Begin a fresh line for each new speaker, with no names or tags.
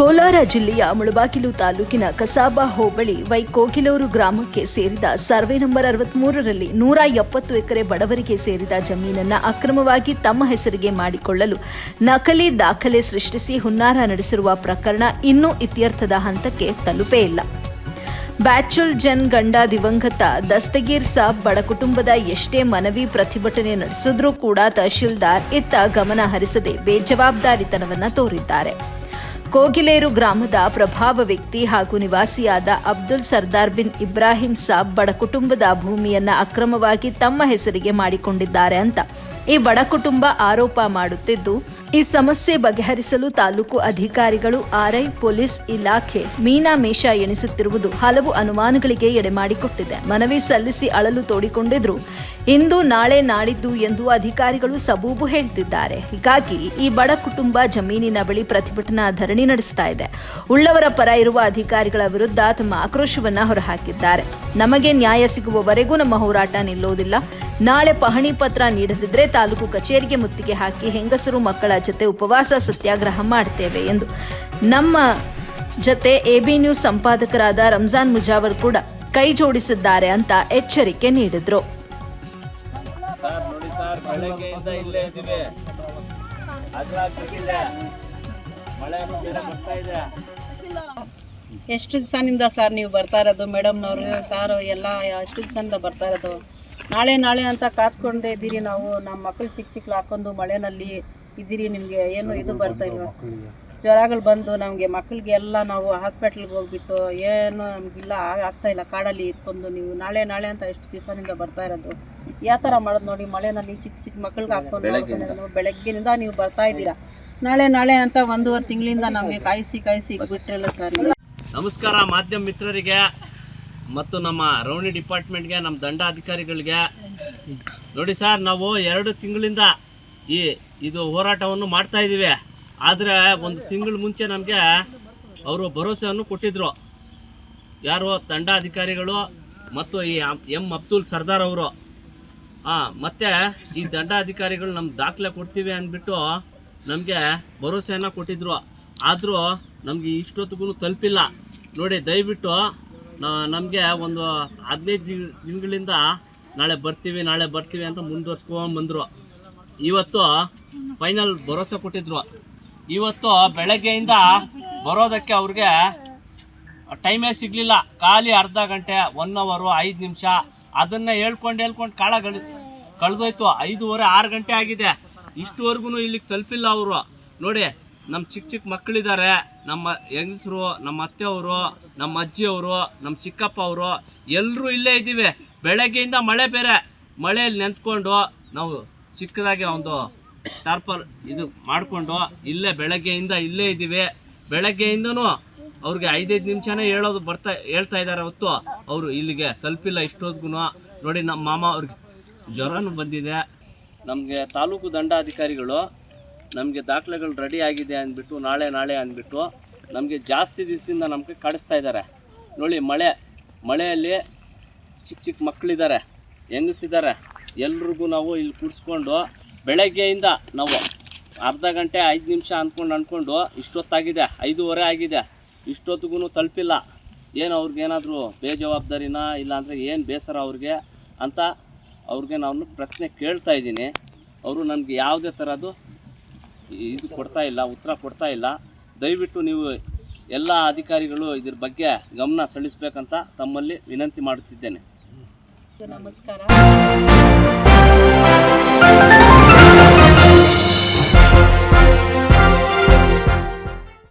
ಕೋಲಾರ ಜಿಲ್ಲೆಯ ಮುಳಬಾಗಿಲು ತಾಲೂಕಿನ ಕಸಾಬಾ ಹೋಬಳಿ ವೈಕೋಗಿಲೂರು ಗ್ರಾಮಕ್ಕೆ ಸೇರಿದ ಸರ್ವೆ ನಂಬರ್ ಅರವತ್ಮೂರರಲ್ಲಿ ನೂರ ಎಪ್ಪತ್ತು ಎಕರೆ ಬಡವರಿಗೆ ಸೇರಿದ ಜಮೀನನ್ನು ಅಕ್ರಮವಾಗಿ ತಮ್ಮ ಹೆಸರಿಗೆ ಮಾಡಿಕೊಳ್ಳಲು ನಕಲಿ ದಾಖಲೆ ಸೃಷ್ಟಿಸಿ ಹುನ್ನಾರ ನಡೆಸಿರುವ ಪ್ರಕರಣ ಇನ್ನೂ ಇತ್ಯರ್ಥದ ಹಂತಕ್ಕೆ ತಲುಪೇ ಇಲ್ಲ. ಬ್ಯಾಚುಲ್ ಜನ್ ಗಂಡ ದಿವಂಗತ ದಸ್ತಗೀರ್ ಸಾಬ್ ಬಡ ಕುಟುಂಬದ ಎಷ್ಟೇ ಮನವಿ ಪ್ರತಿಭಟನೆ ನಡೆಸಿದ್ರೂ ಕೂಡ ತಹಶೀಲ್ದಾರ್ ಇತ್ತ ಗಮನ ಹರಿಸದೆ ಬೇಜವಾಬ್ದಾರಿತನವನ್ನು ತೋರಿದ್ದಾರೆ. ಕೋಗಿಲೇರು ಗ್ರಾಮದ ಪ್ರಭಾವ ವ್ಯಕ್ತಿ ಹಾಗೂ ನಿವಾಸಿಯಾದ ಅಬ್ದುಲ್ ಸರ್ದಾರ್ ಬಿನ್ ಇಬ್ರಾಹಿಂ ಸಾಬ್ ಬಡ ಕುಟುಂಬದ ಭೂಮಿಯನ್ನು ಅಕ್ರಮವಾಗಿ ತಮ್ಮ ಹೆಸರಿಗೆ ಮಾಡಿಕೊಂಡಿದ್ದಾರೆ ಅಂತ ಈ ಬಡ ಕುಟುಂಬ ಆರೋಪ ಮಾಡುತ್ತಿದ್ದು, ಈ ಸಮಸ್ಯೆ ಬಗೆಹರಿಸಲು ತಾಲೂಕು ಅಧಿಕಾರಿಗಳು, ಆರ್ಐ, ಪೊಲೀಸ್ ಇಲಾಖೆ ಮೀನಾಮೇಷ ಎಣಿಸುತ್ತಿರುವುದು ಹಲವು ಅನುಮಾನಗಳಿಗೆ ಎಡೆಮಾಡಿಕೊಟ್ಟಿದೆ. ಮನವಿ ಸಲ್ಲಿಸಿ ಅಳಲು ತೋಡಿಕೊಂಡಿದ್ರು. ಇಂದು ನಾಳೆ ನಾಡಿದ್ದು ಎಂದು ಅಧಿಕಾರಿಗಳು ಸಬೂಬು ಹೇಳ್ತಿದ್ದಾರೆ. ಹೀಗಾಗಿ ಈ ಬಡ ಕುಟುಂಬ ಜಮೀನಿನ ಬಳಿ ಪ್ರತಿಭಟನಾ ಧರಣಿ ನಡೆಸ್ತಾ ಇದೆ. ಉಳ್ಳವರ ಪರ ಇರುವ ಅಧಿಕಾರಿಗಳ ವಿರುದ್ಧ ತಮ್ಮ ಆಕ್ರೋಶವನ್ನ ಹೊರಹಾಕಿದ್ದಾರೆ. ನಮಗೆ ನ್ಯಾಯ ಸಿಗುವವರೆಗೂ ನಮ್ಮ ಹೋರಾಟ ನಿಲ್ಲುವುದಿಲ್ಲ ನಾಳೆ ಪಹಣಿ ಪತ್ರ ನೀಡದಿದ್ರೆ ತಾಲೂಕು ಕಚೇರಿಗೆ ಮುತ್ತಿಗೆ ಹಾಕಿ ಹೆಂಗಸರು ಮಕ್ಕಳ ಜೊತೆ ಉಪವಾಸ ಸತ್ಯಾಗ್ರಹ ಮಾಡ್ತೇವೆ ಎಂದು. ನಮ್ಮ ಜೊತೆ ಎಬಿ ನ್ಯೂಸ್ ಸಂಪಾದಕರಾದ ರಂಜಾನ್ ಮುಜಾವರ್ ಕೂಡ ಕೈ ಜೋಡಿಸಿದ್ದಾರೆ ಅಂತ ಎಚ್ಚರಿಕೆ ನೀಡಿದ್ರು.
ಸರ್ ನೋಡಿ ಸರ್ ಬೆಳಗ್ಗೆಯಿಂದ ಇಲ್ಲೇ ಇದ್ದೀವಿ ಅಗ್ಲಾಗ್ಬಿಟ್ಟಿದೆ. ಮಳೆನೂ ಬೇರೆ ಬರ್ತಾ ಇದೆ.
ಎಷ್ಟು ದಿವಸದಿಂದ ಸರ್ ನೀವು ಬರ್ತಾ ಇರೋದು? ಮೇಡಮ್ನವರು ಸಾರು ಎಲ್ಲ ಎಷ್ಟು ದಿವಸದಿಂದ ಬರ್ತಾ ಇರೋದು? ನಾಳೆ ನಾಳೆ ಅಂತ ಕಾತ್ಕೊಂಡೇ ಇದ್ದೀರಿ ನಾವು. ನಮ್ಮ ಮಕ್ಕಳು ಚಿಕ್ಕ ಚಿಕ್ಕ ಹಾಕೊಂಡು ಮಳೆನಲ್ಲಿ ಇದ್ದೀರಿ. ನಿಮಗೆ ಏನು ಇದು ಬರ್ತಾ ಇಲ್ಲ. ಜ್ವರಗಳು ಬಂದು ನಮಗೆ ಮಕ್ಕಳಿಗೆ ಎಲ್ಲ ನಾವು ಹಾಸ್ಪಿಟ್ಲಿಗೆ ಹೋಗ್ಬಿಟ್ಟು ಏನು ನಮಗಿಲ್ಲ ಆಗ್ತಾ ಇಲ್ಲ. ಕಾಡಲ್ಲಿ ಇಟ್ಕೊಂಡು ನೀವು ನಾಳೆ ನಾಳೆ ಅಂತ ಎಷ್ಟು ದಿವಸದಿಂದ ಬರ್ತಾ ಇರೋದು? ಯಾವ ಥರ ಮಾಡೋದು ನೋಡಿ. ಮಳೆನಲ್ಲಿ ಚಿಕ್ಕ ಚಿಕ್ಕ ಮಕ್ಕಳಿಗೆ ಹಾಕೊಂಡು ಬೆಳಗ್ಗೆಯಿಂದ. ಬೆಳಗ್ಗಿನಿಂದ ನೀವು ಬರ್ತಾ ಇದ್ದೀರಾ? ನಾಳೆ ನಾಳೆ ಅಂತ ಒಂದೂವರೆ ತಿಂಗಳಿಂದ ನಮಗೆ ಕಾಯಿಸಿ ಕಾಯಿಸಿ ಬಿಟ್ಟಿರಲ್ಲ ಸರ್.
ನಮಸ್ಕಾರ ಮಾಧ್ಯಮ ಮಿತ್ರರಿಗೆ. ಮತ್ತು ನಮ್ಮ ರೌಣಿ ಡಿಪಾರ್ಟ್ಮೆಂಟ್ಗೆ, ನಮ್ಮ ದಂಡಾಧಿಕಾರಿಗಳಿಗೆ. ನೋಡಿ ಸರ್, ನಾವು ಎರಡು ತಿಂಗಳಿಂದ ಈ ಇದು ಹೋರಾಟವನ್ನು ಮಾಡ್ತಾ ಇದ್ದೀವಿ. ಆದರೆ ಒಂದು ತಿಂಗಳ ಮುಂಚೆ ನಮಗೆ ಅವರು ಭರವಸೆಯನ್ನು ಕೊಟ್ಟಿದ್ರು. ಯಾರು ದಂಡಾಧಿಕಾರಿಗಳು ಮತ್ತು ಈ ಎಂ ಅಬ್ದುಲ್ ಸರ್ದಾರ್ ಅವರು. ಹಾಂ ಮತ್ತು ಈ ದಂಡಾಧಿಕಾರಿಗಳು ನಮ್ಮ ದಾಖಲೆ ಕೊಡ್ತೀವಿ ಅಂದ್ಬಿಟ್ಟು ನಮಗೆ ಭರವಸೆಯನ್ನು ಕೊಟ್ಟಿದ್ರು. ಆದರೂ ನಮಗೆ ಇಷ್ಟೊತ್ತಿಗೂ ತಲುಪಿಲ್ಲ. ನೋಡಿ, ದಯವಿಟ್ಟು ನಮಗೆ ಒಂದು ಹದಿನೈದು ದಿನ- ದಿನಗಳಿಂದ ನಾಳೆ ಬರ್ತೀವಿ ನಾಳೆ ಬರ್ತೀವಿ ಅಂತ ಮುಂದುವರ್ಸ್ಕೊಂಡು ಬಂದರು. ಇವತ್ತು ಫೈನಲ್ ಭರೋಸೆ ಕೊಟ್ಟಿದ್ರು. ಇವತ್ತು ಬೆಳಗ್ಗೆಯಿಂದ ಬರೋದಕ್ಕೆ ಅವ್ರಿಗೆ ಟೈಮೇ ಸಿಗಲಿಲ್ಲ. ಖಾಲಿ ಅರ್ಧ ಗಂಟೆ ಒನ್ ಅವರು ಐದು ನಿಮಿಷ. ಅದನ್ನು ಹೇಳ್ಕೊಂಡು ಹೇಳ್ಕೊಂಡು ಕಳೆ, ಕಳೆದೋಯ್ತು. ಐದೂವರೆ, ಆರು ಗಂಟೆ ಆಗಿದೆ. ಇಷ್ಟುವರೆಗೂ ಇಲ್ಲಿಗೆ ತಲುಪಿಲ್ಲ ಅವರು. ನೋಡಿ ನಮ್ಮ ಚಿಕ್ಕ ಚಿಕ್ಕ ಮಕ್ಕಳಿದ್ದಾರೆ ನಮ್ಮ ಹೆಂಗಸರು, ನಮ್ಮ ಅತ್ತೆಯವರು, ನಮ್ಮ ಅಜ್ಜಿಯವರು, ನಮ್ಮ ಚಿಕ್ಕಪ್ಪ ಅವರು ಎಲ್ಲರೂ ಇಲ್ಲೇ ಇದ್ದೀವಿ. ಬೆಳಗ್ಗೆಯಿಂದ ಮಳೆ ಬೇರೆ. ಮಳೆಯಲ್ಲಿ ನೆಂತ್ಕೊಂಡು ನಾವು ಚಿಕ್ಕದಾಗಿ ಒಂದು ಟಾರ್ಪಲ್ ಇದು ಮಾಡಿಕೊಂಡು ಇಲ್ಲೇ ಬೆಳಗ್ಗೆಯಿಂದ ಇಲ್ಲೇ ಇದ್ದೀವಿ. ಬೆಳಗ್ಗೆಯಿಂದನೂ ಅವ್ರಿಗೆ ಐದೈದು ನಿಮಿಷನೇ ಹೇಳೋದು ಬರ್ತಾ, ಹೇಳ್ತಾ ಇದ್ದಾರೆ ಹೊತ್ತು. ಅವರು ಇಲ್ಲಿಗೆ ತಲುಪಿಲ್ಲ ಇಷ್ಟೊತ್ತಿಗೂ ನೋಡಿ ನಮ್ಮ ಮಾಮ ಅವ್ರಿಗೆ ಜ್ವರನೂ ಬಂದಿದೆ. ನಮಗೆ ತಾಲೂಕು ದಂಡಾಧಿಕಾರಿಗಳು ನಮಗೆ ದಾಖಲೆಗಳು ರೆಡಿ ಆಗಿದೆ ಅಂದ್ಬಿಟ್ಟು, ನಾಳೆ ನಾಳೆ ಅಂದ್ಬಿಟ್ಟು ನಮಗೆ ಜಾಸ್ತಿ ದಿವಸದಿಂದ ನಮಗೆ ಕಾಡಿಸ್ತಾ ಇದ್ದಾರೆ. ನೋಡಿ, ಮಳೆ, ಮಳೆಯಲ್ಲಿ ಚಿಕ್ಕ ಚಿಕ್ಕ ಮಕ್ಕಳಿದ್ದಾರೆ, ಹೆಂಗಸಿದ್ದಾರೆ, ಎಲ್ರಿಗೂ ನಾವು ಇಲ್ಲಿ ಕುಡಿಸ್ಕೊಂಡು ಬೆಳಗ್ಗೆಯಿಂದ ನಾವು ಅರ್ಧ ಗಂಟೆ ಐದು ನಿಮಿಷ ಅಂದ್ಕೊಂಡು ಅಂದ್ಕೊಂಡು ಇಷ್ಟೊತ್ತಾಗಿದೆ, ಐದೂವರೆ ಆಗಿದೆ, ಇಷ್ಟೊತ್ತಿಗೂ ತಲುಪಿಲ್ಲ. ಏನು ಅವ್ರಿಗೇನಾದರೂ ಬೇಜವಾಬ್ದಾರಿನ ಇಲ್ಲಾಂದರೆ ಏನು ಬೇಸರ ಅವ್ರಿಗೆ ಅಂತ ಅವ್ರಿಗೆ ನಾನು ಪ್ರಶ್ನೆ ಕೇಳ್ತಾ ಇದ್ದೀನಿ. ಅವರು ನನಗೆ ಯಾವುದೇ ಥರದ್ದು ಇದು ಕೊಡ್ತಾ ಇಲ್ಲ, ಉತ್ತರ ಕೊಡ್ತಾ ಇಲ್ಲ. ದಯವಿಟ್ಟು ನೀವು ಎಲ್ಲ ಅಧಿಕಾರಿಗಳು ಇದ್ರ ಬಗ್ಗೆ ಗಮನ ಸಲ್ಲಿಸಬೇಕಂತ ತಮ್ಮಲ್ಲಿ ವಿನಂತಿ ಮಾಡುತ್ತಿದ್ದೇನೆ.
ನಮಸ್ಕಾರ.